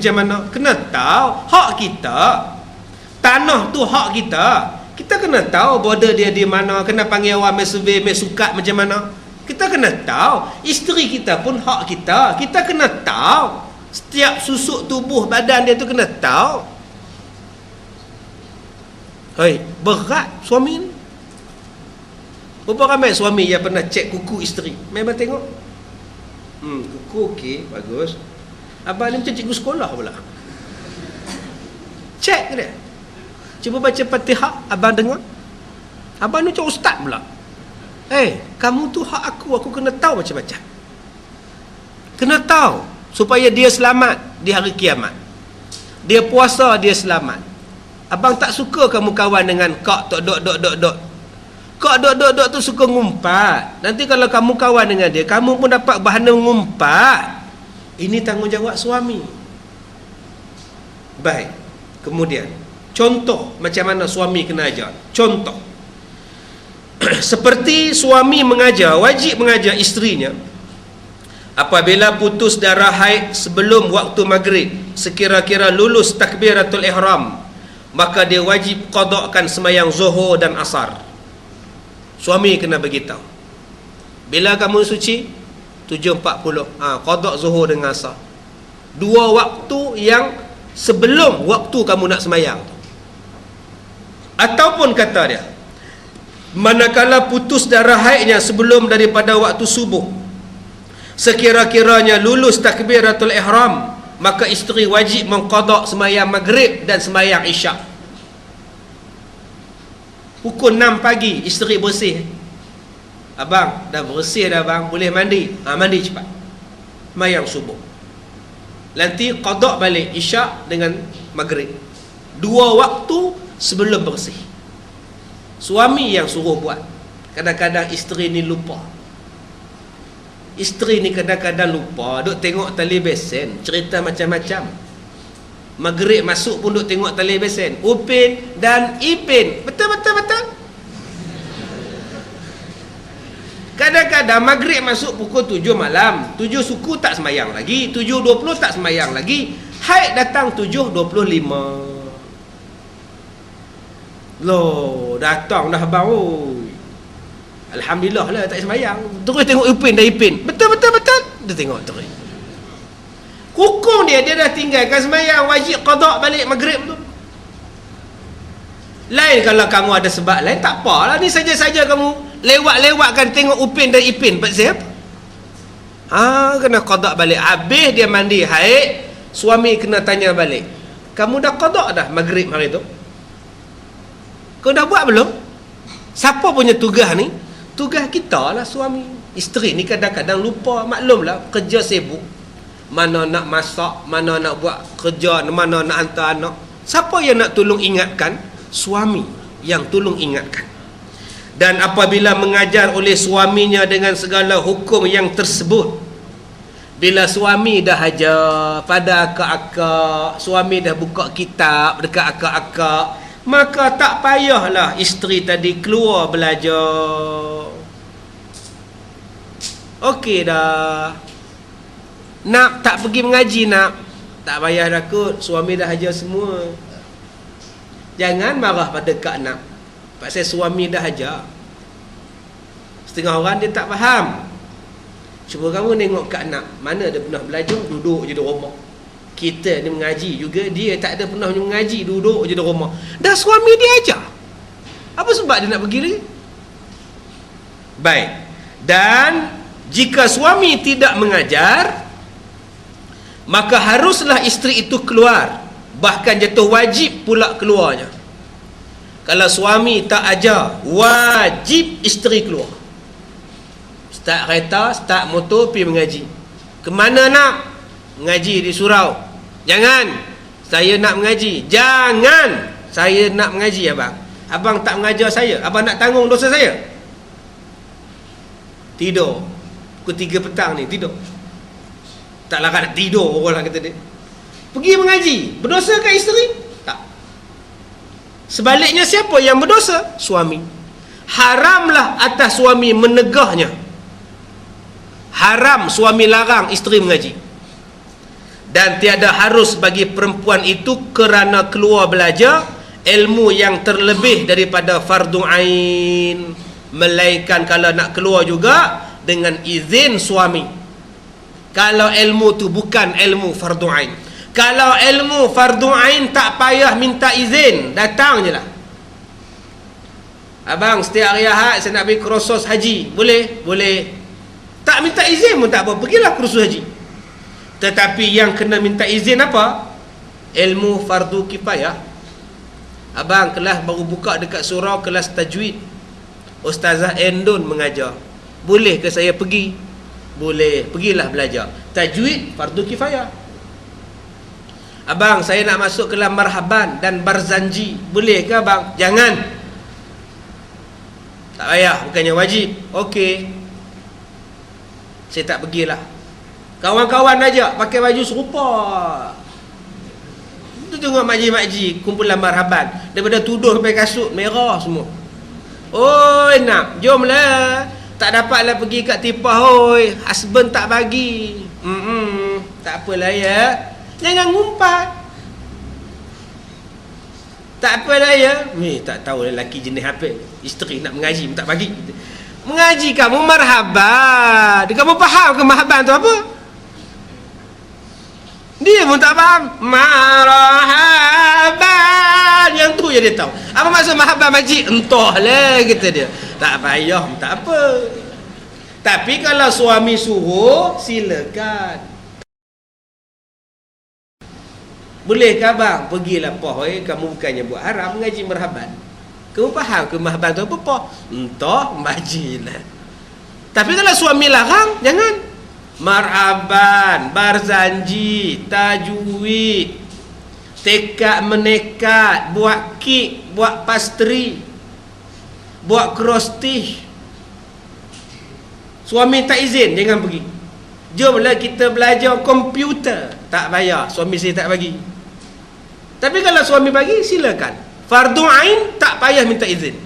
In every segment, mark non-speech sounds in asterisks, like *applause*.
macam mana kena tahu hak kita tanah tu hak kita kita kena tahu border dia di mana kena panggil orang mai sukat macam mana kita kena tahu isteri kita pun hak kita kita kena tahu setiap susuk tubuh badan dia tu kena tahu Hei, berat suami ni. Berapa ramai suami yang pernah cek kuku isteri? Memang tengok. Hmm, kuku okey, bagus. Abang ni macam cikgu sekolah pula. Cek dia? Cuba baca Fatihah, abang dengar. Abang ni macam ustaz pula. Eh, hey, kamu tu hak aku, aku kena tahu macam-macam. Kena tahu supaya dia selamat di hari kiamat. Dia puasa, dia selamat. Abang tak suka kamu kawan dengan kak tok dok dok dok dok. Kak dok dok dok tu suka ngumpat. Nanti kalau kamu kawan dengan dia, kamu pun dapat bahan ngumpat. Ini tanggungjawab suami. Baik. Kemudian, contoh macam mana suami kena ajar. Contoh. *clears throat* Seperti suami mengajar, wajib mengajar isterinya apabila putus darah haid sebelum waktu maghrib sekira-kira lulus takbiratul ihram maka dia wajib qadakkan semayang zuhur dan asar suami kena beritahu bila kamu suci 7.40 ha, qadak zuhur dengan asar. Dua waktu yang sebelum waktu kamu nak semayang ataupun kata dia manakala putus darah haidnya sebelum daripada waktu subuh sekira-kiranya lulus takbiratul ihram maka isteri wajib mengqadak semayang maghrib dan semayang isyak. Pukul 6 pagi isteri bersih abang dah bersih dah abang. Boleh mandi? Ha, mandi cepat. Semayang subuh. Nanti qadak balik isyak dengan maghrib. Dua waktu sebelum bersih. Suami yang suruh buat. Kadang-kadang isteri ni lupa. Isteri ni kadang-kadang lupa. Duk tengok tali besen Cerita macam-macam. Maghrib masuk pun duk tengok tali besen. Upin dan Ipin Kadang-kadang maghrib masuk pukul 7 malam. 7 suku tak semayang lagi. 7.20 tak semayang lagi. Haid datang 7.25 Loh datang dah bau Alhamdulillah lah tak semayang. Terus tengok Ipin dah Ipin. Betul betul betul. Dia tengok terus. Hukum dia dia dah tinggalkan semayang. Wajib qadak balik maghrib tu. Lain kalau kamu ada sebab lain Tak apalah. Ni saja-saja kamu Lewat-lewatkan tengok Upin dan Ipin. Buat siapa? Ah, kena qadak balik. Habis dia mandi. Haid Suami kena tanya balik. Kamu dah qadak dah maghrib hari tu? Kau dah buat belum? Siapa punya tugas ni? tugas kita lah suami. Isteri ni kadang-kadang lupa. Maklumlah kerja sibuk. Mana nak masak mana nak buat kerja mana nak hantar anak. Siapa yang nak tolong ingatkan? Suami yang tolong ingatkan dan apabila mengajar oleh suaminya dengan segala hukum yang tersebut bila suami dah ajar pada akak-akak suami dah buka kitab dekat akak-akak maka tak payahlah isteri tadi keluar belajar. Okey dah. Nak tak pergi mengaji nak? Tak payah dah kot. Suami dah ajar semua. Jangan marah pada kak nak pasal suami dah ajar setengah orang dia tak faham. Cuba kamu tengok kak nak mana dia pernah belajar? Duduk je di rumah. Kita ni mengaji juga dia tak ada pernah mengaji duduk je di rumah. Dah suami dia ajar apa sebab dia nak pergi lagi? Baik. Dan jika suami tidak mengajar maka haruslah isteri itu keluar. Bahkan jatuh wajib pula keluarnya kalau suami tak ajar wajib isteri keluar start kereta start motor pergi mengaji ke mana nak mengaji di surau Jangan saya nak mengaji. Jangan saya nak mengaji abang. Abang tak mengajar saya. Abang nak tanggung dosa saya. Tidur. Pukul 3 petang ni tidur. Tak larat tidur orang kata dia. Pergi mengaji. Berdosa ke isteri? Sebaliknya siapa yang berdosa? Suami. Haramlah atas suami menegahnya. Haram suami larang isteri mengaji dan tiada harus bagi perempuan itu kerana keluar belajar ilmu yang terlebih daripada fardu ain melainkan kalau nak keluar juga dengan izin suami kalau ilmu tu bukan ilmu fardu ain kalau ilmu fardu ain tak payah minta izin datang je lah abang setiap hari ahad saya nak pergi kursus haji boleh? boleh tak minta izin pun tak apa pergilah kursus haji tetapi yang kena minta izin apa? Ilmu fardu kifayah. Abang kelas baru buka dekat surau kelas tajwid. Ustazah Endon mengajar. Boleh ke saya pergi? Boleh. Pergilah belajar. Tajwid fardu kifayah. Abang, saya nak masuk kelas marhaban dan barzanji. Boleh ke abang? Jangan. Tak payah, bukannya wajib. Okey. Saya tak pergilah. Kawan-kawan aja pakai baju serupa. Tu tengok makji-makji kumpulan marhaban daripada tuduh sampai kasut merah semua. Oi nak, jomlah. Tak dapatlah pergi kat tipah oi. Husband tak bagi. Hmm, tak apalah ya. Jangan ngumpat. Tak apalah ya. Ni tak tahu lelaki jenis apa. Isteri nak mengaji tak bagi. Mengaji kamu marhaban. Kamu faham ke marhaban tu apa? Dia pun tak faham. Marhaban. Yang tu je dia tahu. Apa maksud marhaban makcik? Entahlah kata dia. Tak payah, tak apa. Tapi kalau suami suruh, silakan. Boleh ke abang? Pergilah poh. Eh. Kamu bukannya buat haram mengaji marhaban. Kamu faham ke marhaban tu apa poh? Entah, majilah. Tapi kalau suami larang, jangan marhaban, barzanji, tajwid, tekad menekat, buat kek, buat pastry, buat krostih. Suami tak izin, jangan pergi. Jomlah kita belajar komputer. Tak bayar, suami saya tak bagi. Tapi kalau suami bagi, silakan. Fardu Ain tak payah minta izin.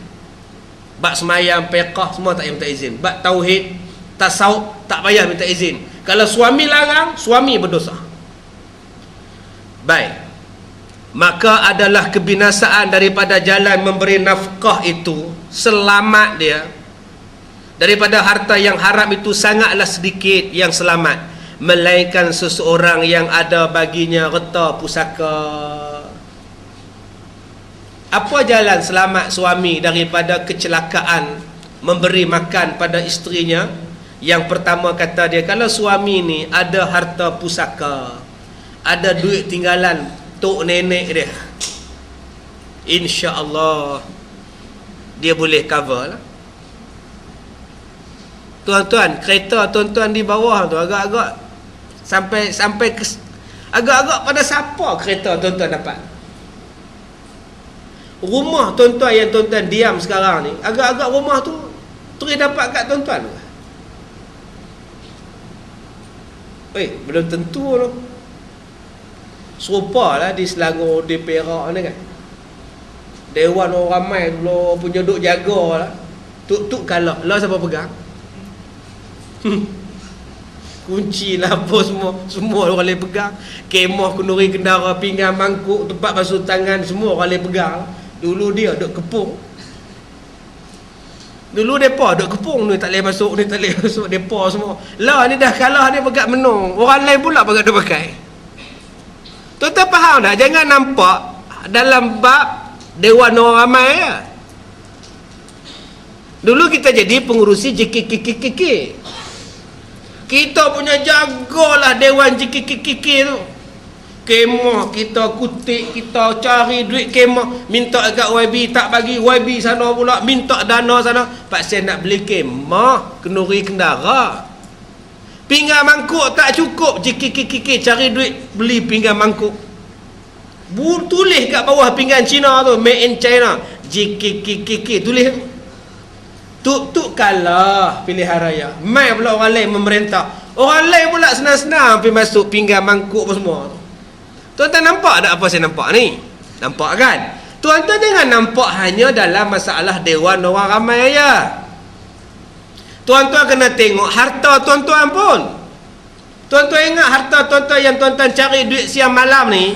Bak semayang, peqah, semua tak payah minta izin. Bak tauhid, tasawuf tak payah minta izin kalau suami larang suami berdosa baik maka adalah kebinasaan daripada jalan memberi nafkah itu selamat dia daripada harta yang haram itu sangatlah sedikit yang selamat melainkan seseorang yang ada baginya reta pusaka apa jalan selamat suami daripada kecelakaan memberi makan pada istrinya yang pertama kata dia kalau suami ni ada harta pusaka, ada duit tinggalan tok nenek dia. Insya-Allah dia boleh cover lah. Tuan-tuan, kereta tuan-tuan di bawah tu agak-agak sampai sampai ke agak-agak pada siapa kereta tuan-tuan dapat? Rumah tuan-tuan yang tuan-tuan diam sekarang ni, agak-agak rumah tu terus dapat kat tuan-tuan. Eh, belum tentu tu. Serupa lah di Selangor, di Perak ni kan. Dewan orang ramai dulu punya duk jaga lah. Tuk-tuk kalau. Lah siapa pegang? *laughs* Kunci apa semua. Semua orang boleh pegang. Kemah, kenduri, kendara, pinggan, mangkuk, tempat basuh tangan. Semua orang boleh pegang. Dulu dia duk kepung. Dulu depa duk kepung ni tak boleh masuk ni tak boleh *laughs* masuk depa semua. Lah ni dah kalah ni pegat menung. Orang lain pula pegat dia pakai. Tuan-tuan faham tak? Jangan nampak dalam bab dewan orang ramai ya. Dulu kita jadi pengurusi JKKKKK. Kita punya jagalah dewan JKKKK tu. Kemah kita kutik kita cari duit kemah. Minta dekat YB tak bagi YB sana pula minta dana sana. Pak saya nak beli kemah kenuri kendara. Pinggan mangkuk tak cukup jikikikiki cari duit beli pinggan mangkuk. Bu, tulis kat bawah pinggan Cina tu made in China. Jikikikiki tulis. tuk tuk kalah pilihan raya mai pula orang lain memerintah orang lain pula senang-senang pergi masuk pinggan mangkuk apa semua tu Tuan-tuan nampak tak apa saya nampak ni? Nampak kan? Tuan-tuan jangan nampak hanya dalam masalah dewan orang ramai aja. Tuan-tuan kena tengok harta tuan-tuan pun. Tuan-tuan ingat harta tuan-tuan yang tuan-tuan cari duit siang malam ni